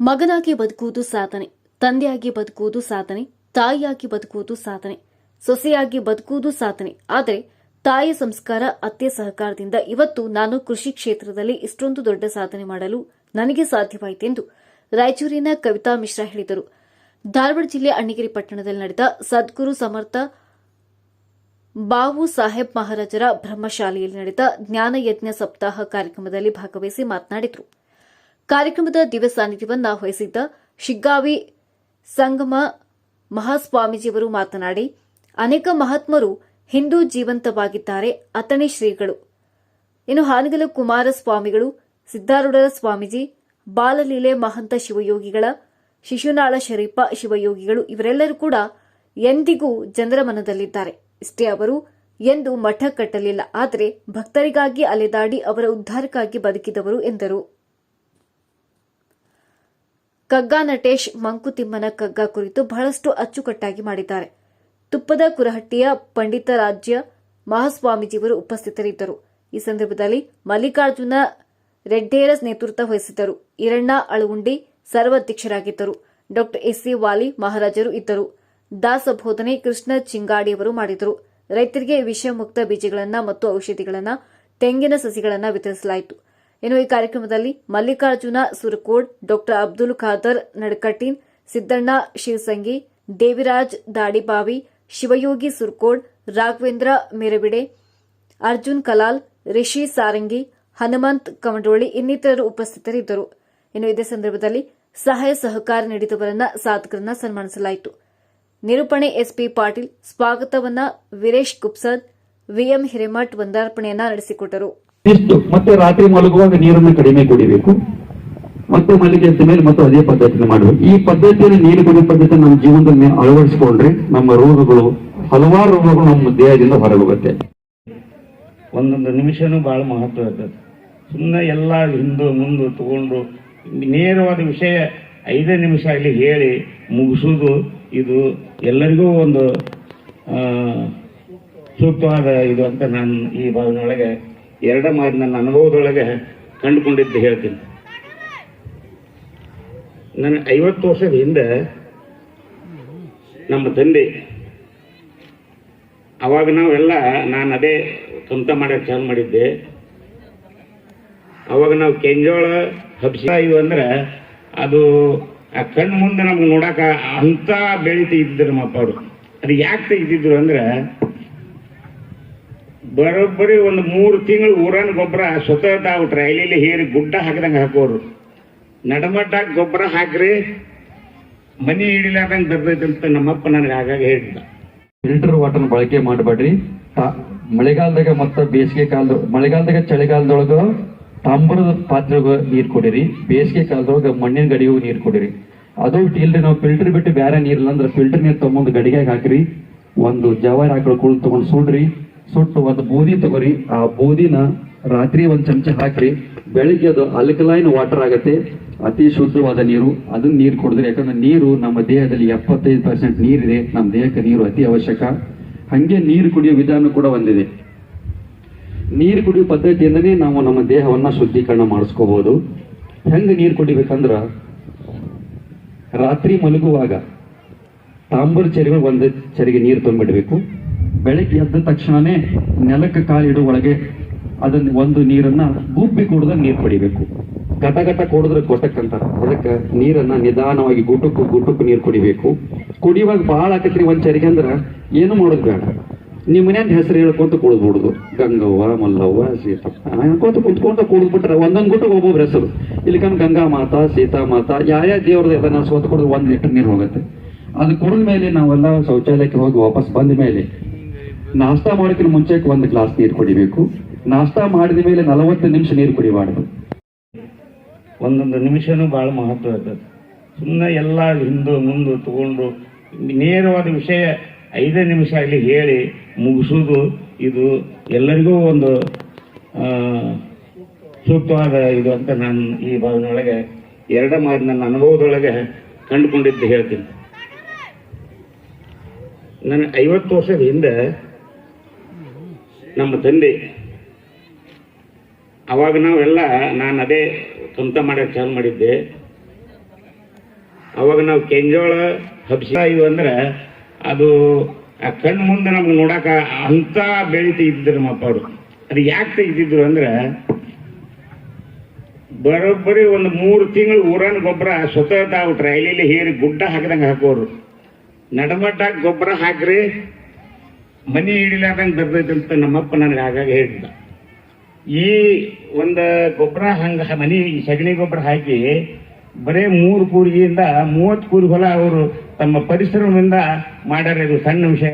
ಮಗನಾಗಿ ಬದುಕುವುದು ಸಾಧನೆ ತಂದೆಯಾಗಿ ಬದುಕುವುದು ಸಾಧನೆ ತಾಯಿಯಾಗಿ ಬದುಕುವುದು ಸಾಧನೆ ಸೊಸೆಯಾಗಿ ಬದುಕುವುದು ಸಾಧನೆ ಆದರೆ ತಾಯಿ ಸಂಸ್ಕಾರ ಅತ್ತೆ ಸಹಕಾರದಿಂದ ಇವತ್ತು ನಾನು ಕೃಷಿ ಕ್ಷೇತ್ರದಲ್ಲಿ ಇಷ್ಟೊಂದು ದೊಡ್ಡ ಸಾಧನೆ ಮಾಡಲು ನನಗೆ ಸಾಧ್ಯವಾಯಿತೆಂದು ರಾಯಚೂರಿನ ಕವಿತಾ ಮಿಶ್ರಾ ಹೇಳಿದರು. ಧಾರವಾಡ ಜಿಲ್ಲೆ ಅಣ್ಣಗಿರಿ ಪಟ್ಟಣದಲ್ಲಿ ನಡೆದ ಸದ್ಗುರು ಸಮರ್ಥ ಬಾವು ಸಾಹೇಬ್ ಮಹಾರಾಜರ ಬ್ರಹ್ಮಶಾಲೆಯಲ್ಲಿ ನಡೆದ ಜ್ಞಾನಯಜ್ಞ ಸಪ್ತಾಹ ಕಾರ್ಯಕ್ರಮದಲ್ಲಿ ಭಾಗವಹಿಸಿ ಮಾತನಾಡಿದರು. ಕಾರ್ಯಕ್ರಮದ ದಿವ್ಯ ಸಾನ್ನಿಧ್ಯವನ್ನ ವಹಿಸಿದ್ದ ಶಿಗ್ಗಾವಿ ಸಂಗಮ ಮಹಾಸ್ವಾಮೀಜಿಯವರು ಮಾತನಾಡಿ, ಅನೇಕ ಮಹಾತ್ಮರು ಹಿಂದೂ ಜೀವಂತವಾಗಿದ್ದಾರೆ, ಅತಣಿ ಶ್ರೀಗಳು. ಇನ್ನು ಹಾನಗಲ ಕುಮಾರಸ್ವಾಮಿಗಳು ಸಿದ್ದಾರೂಢರ ಸ್ವಾಮೀಜಿ, ಬಾಲಲೀಲೆ ಮಹಂತ ಶಿವಯೋಗಿಗಳ, ಶಿಶುನಾಳ ಶರೀಫ ಶಿವಯೋಗಿಗಳು ಇವರೆಲ್ಲರೂ ಕೂಡ ಎಂದಿಗೂ ಜನರ ಮನದಲ್ಲಿದ್ದಾರೆ. ಇಷ್ಟೇ ಅವರು ಎಂದು ಮಠ ಕಟ್ಟಲಿಲ್ಲ, ಆದರೆ ಭಕ್ತರಿಗಾಗಿ ಅಲೆದಾಡಿ ಅವರ ಉದ್ಧಾರಕ್ಕಾಗಿ ಬದುಕಿದವರು ಎಂದರು. ಕಗ್ಗಾ ನಟೇಶ್ ಮಂಕುತಿಮ್ಮನ ಕಗ್ಗ ಕುರಿತು ಬಹಳಷ್ಟು ಅಚ್ಚುಕಟ್ಟಾಗಿ ಮಾಡಿದ್ದಾರೆ. ತುಪ್ಪದ ಕುರಹಟ್ಟಿಯ ಪಂಡಿತ ರಾಜ್ಯ ಮಹಾಸ್ವಾಮೀಜಿಯವರು ಉಪಸ್ಥಿತರಿದ್ದರು. ಈ ಸಂದರ್ಭದಲ್ಲಿ ಮಲ್ಲಿಕಾರ್ಜುನ ರೆಡ್ಡೇರಸ್ ನೇತೃತ್ವ ವಹಿಸಿದ್ದರು. ಈರಣ್ಣ ಅಳಗುಂಡಿ ಸರ್ವಾಧ್ಯಕ್ಷರಾಗಿದ್ದರು. ಡಾ. ಎಸ್ಸಿ ವಾಲಿ ಮಹಾರಾಜರು ಇದ್ದರು. ದಾಸಬೋಧನೆ ಕೃಷ್ಣ ಚಿಂಗಾಡಿಯವರು ಮಾಡಿದರು ರೈತರಿಗೆ ವಿಷಮುಕ್ತ ಬೀಜಗಳನ್ನು ಮತ್ತು ಔಷಧಿಗಳನ್ನು ತೆಂಗಿನ ಸಸಿಗಳನ್ನು ವಿತರಿಸಲಾಯಿತು. ಇನ್ನು ಈ ಕಾರ್ಯಕ್ರಮದಲ್ಲಿ ಮಲ್ಲಿಕಾರ್ಜುನ ಸುರಕೋಡ್ ಡಾ ಅಬ್ದುಲ್ ಖಾದರ್ ನಡ್ಕಟೀನ್ ಸಿದ್ದಣ್ಣ ಶಿವಸಂಗಿ, ದೇವಿರಾಜ್ ದಾಡಿಬಾವಿ, ಶಿವಯೋಗಿ ಸುರ್ಕೋಡ್, ರಾಘವೇಂದ್ರ ಮೆರವಿಡೆ, ಅರ್ಜುನ್ ಕಲಾಲ್, ರಿಷಿ ಸಾರಂಗಿ, ಹನುಮಂತ್ ಕಮಡೋಳಿ ಇನ್ನಿತರರು ಉಪಸ್ಥಿತರಿದ್ದರು. ಇನ್ನು ಇದೇ ಸಂದರ್ಭದಲ್ಲಿ ಸಹಾಯ ಸಹಕಾರ ನೀಡಿದವರನ್ನ ಸಾಧಕರನ್ನ ಸನ್ಮಾನಿಸಲಾಯಿತು. ನಿರೂಪಣೆ ಎಸ್ಪಿ ಪಾಟೀಲ್, ಸ್ವಾಗತವನ್ನ ವೀರೇಶ್ ಗುಪ್ಸದ್, ವಿಎಂ ಹಿರೇಮಠ್ ವಂದಾರ್ಪಣೆಯನ್ನ ನಡೆಸಿಕೊಟ್ಟರು. ಇಷ್ಟು. ಮತ್ತೆ ರಾತ್ರಿ ಮಲಗುವಾಗ ನೀರನ್ನು ಕಡಿಮೆ ಕುಡಿಬೇಕು. ಮತ್ತೆ ಮಲ್ಲಿಗೆ ಮೇಲೆ ಮತ್ತು ಅದೇ ಪದ್ಧತಿನ ಮಾಡಬೇಕು. ಈ ಪದ್ಧತಿಯಲ್ಲಿ ನೀರು ಕುಡಿಯೋ ಪದ್ಧತಿ ನಮ್ಮ ಜೀವನದಲ್ಲಿ ಅಳವಡಿಸಿಕೊಂಡ್ರೆ ನಮ್ಮ ರೋಗಗಳು, ಹಲವಾರು ರೋಗಗಳು ನಮ್ಮ ದೇಹದಿಂದ ಹೊರಗೋಗುತ್ತೆ. ಒಂದೊಂದು ನಿಮಿಷನೂ ಬಹಳ ಮಹತ್ವ ಇರ್ತದೆ. ಸುಮ್ಮನೆ ಎಲ್ಲ ಹಿಂದು ಮುಂದು ತಗೊಂಡು ನೇರವಾದ ವಿಷಯ ಐದೇ ನಿಮಿಷ ಆಗಲಿ ಹೇಳಿ ಮುಗಿಸೋದು ಇದು ಎಲ್ಲರಿಗೂ ಒಂದು ಸೂಕ್ತವಾದ ಇದು ಅಂತ ನಾನು ಈ ಭಾವನೆಯೊಳಗೆ ಎರಡ ಮಾರಿ ನನ್ನ ಅನುಭವದೊಳಗೆ ಕಂಡುಕೊಂಡಿದ್ದು ಹೇಳ್ತೀನಿ. ನನ್ನ ಐವತ್ತು ವರ್ಷದ ಹಿಂದೆ ನಮ್ಮ ತಂದೆ, ಅವಾಗ ನಾವೆಲ್ಲ ನಾನು ಅದೇ ಸ್ವಂತ ಮಾಡಕ್ಕೆ ಚಾಲು ಮಾಡಿದ್ದೆ. ಅವಾಗ ನಾವು ಕೆಂಜೋಳ ಹಬ್ಸ ಇವು ಅಂದ್ರೆ ಅದು ಆ ಕಣ್ಣು ಮುಂದೆ ನಮ್ಗೆ ನೋಡಾಕ ಅಂತ ಬೆಳಿತ ಇದ್ದರು ನಮ್ಮ ಅವರು. ಅದು ಯಾಕೆ ತೆಗ್ದಿದ್ರು ಅಂದ್ರೆ ಬರೋಬ್ಬರಿ ಒಂದು ಮೂರು ತಿಂಗಳು ಊರನ್ ಗೊಬ್ಬರ ಸ್ವತಃ ತಾವು ಟ್ರೈಲಿಲಿ ಹೇರಿ ಗುಡ್ಡ ಹಾಕಿದಂಗೆ ಹಾಕೋರು. ನಡಮಟ್ಟ ಗೊಬ್ಬರ ಹಾಕ್ರಿ, ಮನಿ ಹಿಡಿಲಾರ್ದಂಗೆ ಬರ್ತೈತೆ ಅಂತ ನಮ್ಮಪ್ಪ ನನಗೆ ಆಗಾಗ ಹೇಳಿದ್ದ. ಫಿಲ್ಟರ್ ವಾಟರ್ ಬಳಕೆ ಮಾಡಬೇಡ್ರಿ. ಮಳೆಗಾಲದಾಗ ಮತ್ತ ಬೇಸಿಗೆ ಕಾಲದ, ಮಳೆಗಾಲದಾಗ ಚಳಿಗಾಲದೊಳಗ ತಾಮ್ರದ ಪಾತ್ರೆಗ ನೀರ್ ಕೊಡಿರಿ. ಬೇಸಿಗೆ ಕಾಲದೊಳಗ ಮಣ್ಣಿನ ಗಡಿಗೂ ನೀರ್ ಕೊಡಿರಿ. ಅದು ಇಲ್ರಿ, ನಾವು ಫಿಲ್ಟರ್ ಬಿಟ್ಟು ಬೇರೆ ನೀರಿಲ್ಲ ಅಂದ್ರೆ ಫಿಲ್ಟರ್ ನೀರ್ ತಗೊಂಡು ಗಡಿಗೆ ಹಾಕ್ರಿ. ಒಂದು ಜವಾರಿ ಆಕಳ ಕುಳ್ ತಗೊಂಡು ಸುಡ್ರಿ. ಸುಟ್ಟು ಒಂದು ಬೂದಿ ತಗೋರಿ. ಆ ಬೂದಿನ ರಾತ್ರಿ ಒಂದು ಚಮಚ ಹಾಕ್ರಿ. ಬೆಳಿಗ್ಗೆ ಅದು ಅಲ್ಕಲೈನ್ ವಾಟರ್ ಆಗತ್ತೆ. ಅತಿ ಶುದ್ಧವಾದ ನೀರು. ಅದನ್ನ ನೀರು ಕುಡಿದ್ರೆ ಯಾಕಂದ್ರೆ ನೀರು ನಮ್ಮ ದೇಹದಲ್ಲಿ ಎಪ್ಪತ್ತೈದು ಪರ್ಸೆಂಟ್ ನೀರಿದೆ. ನಮ್ಮ ದೇಹಕ್ಕೆ ನೀರು ಅತಿ ಅವಶ್ಯಕ. ಹಂಗೆ ನೀರು ಕುಡಿಯೋ ವಿಧಾನ ಕೂಡ ಒಂದಿದೆ. ನೀರು ಕುಡಿಯೋ ಪದ್ಧತಿಯಿಂದನೇ ನಾವು ನಮ್ಮ ದೇಹವನ್ನ ಶುದ್ಧೀಕರಣ ಮಾಡಿಸ್ಕೋಬಹುದು ಹೆಂಗೆ ನೀರು ಕುಡಿಬೇಕಂದ್ರ ರಾತ್ರಿ ಮಲಗುವಾಗ ತಾಂಬೂರ ಚರಿಗೆ ಒಂದು ಚೆರಿಗೆ ನೀರು ತುಂಬಿಡಬೇಕು ಬೆಳಗ್ಗೆ ಎದ್ದ ತಕ್ಷಣನೇ ನೆಲಕ್ಕೆ ಕಾಲಿಡೋ ಒಳಗೆ ಅದನ್ನ ಒಂದು ನೀರನ್ನ ಗುಬ್ಬಿ ಕುಡ್ದ ನೀರು ಕುಡಿಬೇಕು. ಗಟ ಗಟ ಕುಡಿದ್ರೆ ಗೊಟಕ್ ಅಂತಾರ. ಅದಕ್ಕೆ ನೀರನ್ನ ನಿಧಾನವಾಗಿ ಗುಟುಕು ಗುಟುಕು ನೀರು ಕುಡಿಬೇಕು. ಕುಡಿಯುವಾಗ ಭಾಳ ಆಕತ್ರಿ ಒಂದ್ ಚರಿಗೆ ಅಂದ್ರ ಏನು ಮಾಡೋದು ಬೇಡ. ನಿಮ್ಮ ಮನ್ಯಾಗ ಹೆಸರು ಹೇಳ್ಕೊಂತ ಕುಡಿದ್ಬಿಡುದು ಗಂಗವ್ವ, ಮಲ್ಲವ್ವ, ಸೀತಪ್ಪ. ಹೇಳ್ಕೊಂತ ಕುಂತ್ಕೊಂತ ಕುಡಿದ್ಬಿಟ್ರೆ ಒಂದೊಂದ್ ಗುಟ್ಟು ಒಬ್ಬೊಬ್ರ ಹೆಸರು. ಇಲ್ಲಿಕಂದ್ ಗಂಗಾ ಮಾತಾ, ಸೀತಾ ಮಾತಾ ಯಾವ ದೇವ್ರದ್ದು ಎಲ್ಲ ಸೋತ್ ಕುಡಿದು ಒಂದ್ ಲೀಟರ್ ನೀರು ಹೋಗುತ್ತೆ. ಅದು ಕುಡಿದ ಮೇಲೆ ನಾವೆಲ್ಲ ಶೌಚಾಲಯಕ್ಕೆ ಹೋಗಿ ವಾಪಸ್ ಬಂದ ಮೇಲೆ ನಾಷ್ಟಾ ಮಾಡೋಕ್ಕಿಂತ ಮುಂಚೆ ಒಂದು ಗ್ಲಾಸ್ ನೀರು ಕುಡಿಬೇಕು. ನಾಷ್ಟಾ ಮಾಡಿದ ಮೇಲೆ ನಲವತ್ತು ನಿಮಿಷ ನೀರು ಕುಡಿಬಾರ್ದು. ಒಂದೊಂದು ನಿಮಿಷನೂ ಬಹಳ ಮಹತ್ವ ಇರ್ತದೆ. ಸುಮ್ಮನೆ ಎಲ್ಲ ಹಿಂದು ಮುಂದು ತಗೊಂಡು ನೇರವಾದ ವಿಷಯ ಐದೇ ನಿಮಿಷ ಆಗಲಿ ಹೇಳಿ ಮುಗಿಸೋದು, ಇದು ಎಲ್ಲರಿಗೂ ಒಂದು ಸೂಕ್ತವಾದ ಇದು ಅಂತ ನಾನು ಈ ಭಾವನೆಯೊಳಗೆ ಎರಡ ಮಾರಿ ನನ್ನ ಅನುಭವದೊಳಗೆ ಕಂಡುಕೊಂಡಿದ್ದು ಹೇಳ್ತೀನಿ. ನನ್ನ ಐವತ್ತು ವರ್ಷದ ಹಿಂದೆ ನಮ್ಮ ತಂದೆ. ಅವಾಗ ನಾವೆಲ್ಲ ನಾನು ಅದೇ ಸ್ವಂತ ಮಾಡೋಕ್ಕೆ ಚಾಲು ಮಾಡಿದ್ದೆ. ಅವಾಗ ನಾವು ಕೆಂಜೋಳ ಹಬ್ಸ ಇವು ಅಂದ್ರೆ ಅದು ಆ ಕಣ್ಣು ಮುಂದೆ ನಮ್ಗೆ ನೋಡಕ ಅಂತ ಬೆಳಿ ತೆಗಿತಿದ್ರು ನಮ್ಮ ಅವರು. ಅದು ಯಾಕೆ ತೆಗಿತಿದ್ರು ಅಂದ್ರೆ ಬರೋಬ್ಬರಿ ಒಂದು ಮೂರು ತಿಂಗಳು ಊರನ್ ಗೊಬ್ಬರ ಸ್ವತಃ ತಾವು ಟ್ರೈಲಿಲಿ ಹೇರಿ ಗುಡ್ಡ ಹಾಕಿದಂಗೆ ಹಾಕೋರು. ನಡಮಟ್ಟ ಗೊಬ್ಬರ ಹಾಕ್ರಿ ಮನಿ ಹಿಡಿಲಾರ್ದಂಗೆ ಅಂತ ನಮ್ಮಪ್ಪ ನನಗೆ ಆಗಾಗ ಹೇಳಿದ್ದ. ಈ ಒಂದು ಗೊಬ್ಬರ ಹಂಗ ಮನಿ ಸಗಣಿ ಗೊಬ್ಬರ ಹಾಕಿ ಬರೇ ಮೂರು ಕೂರಿಗೆಯಿಂದ ಮೂವತ್ತು ಕೂರಿ ಹೊಲ ಅವರು ತಮ್ಮ ಪರಿಸರದಿಂದ ಮಾಡ್ಯಾರ ಇದು ಸಣ್ಣ ವಿಷಯ.